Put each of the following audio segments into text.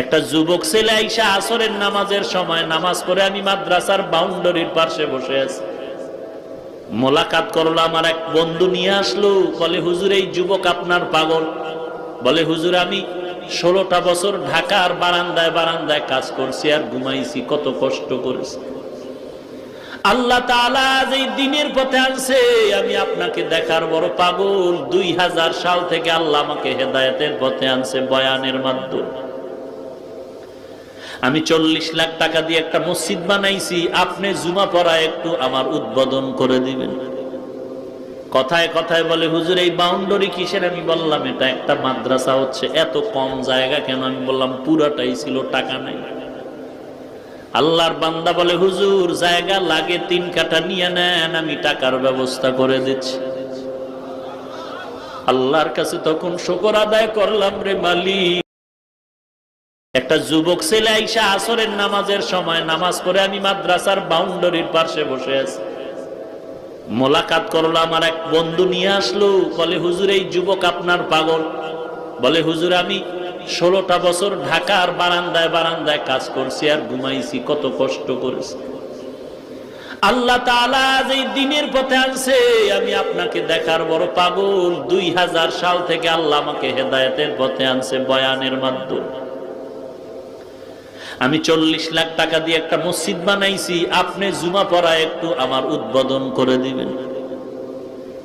একটা যুবক ছেলে আইসা আসরের নামাজের সময় নামাজ পড়ে আমি মাদ্রাসার বাউন্ডারির পাশে বসে আছি। মোলাকাত করল, আমার এক বন্ধু নিয়ে আসলো, বলে, হুজুর, এই যুবক আপনার পাগল। বলে, হুজুর, আমি ষোলোটা বছর ঢাকার বারান্দায় বারান্দায় কাজ করছি আর ঘুমাইছি, কত কষ্ট করেছি। আল্লাহ এই দিনের পথে আনছে, আমি আপনাকে দেখার বড় পাগল। দুই হাজার সাল থেকে আল্লাহ আমাকে হেদায়েতের পথে আনছে বয়ানের মাধ্যমে। আমি চল্লিশ লাখ টাকা দিয়ে একটা মসজিদ বানাইছি, আপনি জুমা পড়া একটু আমার উদ্বোধন করে দিবেন। কথায় কথায় বলে, হুজুর, এই বাউন্ডারি কিসের? আমি বললাম, এটা একটা মাদ্রাসা হচ্ছে। এত কম জায়গা কেন? আমি বললাম, পুরাটাই ছিল টাকা নাই। আল্লাহর বান্দা বলে, হুজুর, জায়গা লাগে, তিন কাঠা নিয়ে নেন, আমি টাকার ব্যবস্থা করে দিচ্ছি। আল্লাহর কাছে তখন শকর আদায় করলাম রে মালিক। একটা যুবক ছেলে আইসা আসরের নামাজের সময় নামাজ পড়ে আমি মাদ্রাসার বাউন্ডারির পাশে বসে আছি। মোলাকাত করল, আমার এক বন্ধু নিয়ে আসলো, বলে, হুজুর, এই যুবক আপনার পাগল। বলে, হুজুর, আমি ষোলোটা বছর ঢাকার বারান্দায় বারান্দায় কাজ করছি আর ঘুমাইছি, কত কষ্ট করেছি। আল্লাহ আজ এই দিনের পথে আনছে, আমি আপনাকে দেখার বড় পাগল। দুই হাজার সাল থেকে আল্লাহ আমাকে হেদায়েতের পথে আনছে বয়ানের মাধ্যমে। আমি চল্লিশ লাখ টাকা দিয়ে একটা মসজিদ বানাইছি, আপনি জুমা পড়া একটু আমার উদ্বোধন করে দিবেন।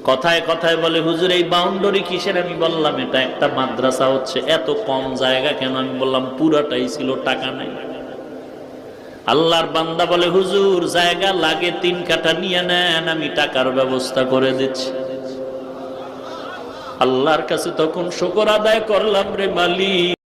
কথায় কথায় বলে, হুজুর, এই বাউন্ডারি কিসের? আমি বললাম, এটা একটা মাদ্রাসা হচ্ছে, এত কম জায়গা কেন? আমি বললাম, পুরাটাই ছিল, টাকা নাই। আল্লাহর বান্দা বলে, হুজুর, জায়গা লাগে, তিন কাঠা নিয়ে নেন, আমি টাকার ব্যবস্থা করে দিচ্ছি। আল্লাহর কাছে তখন শকর আদায় করলাম রে মালিক।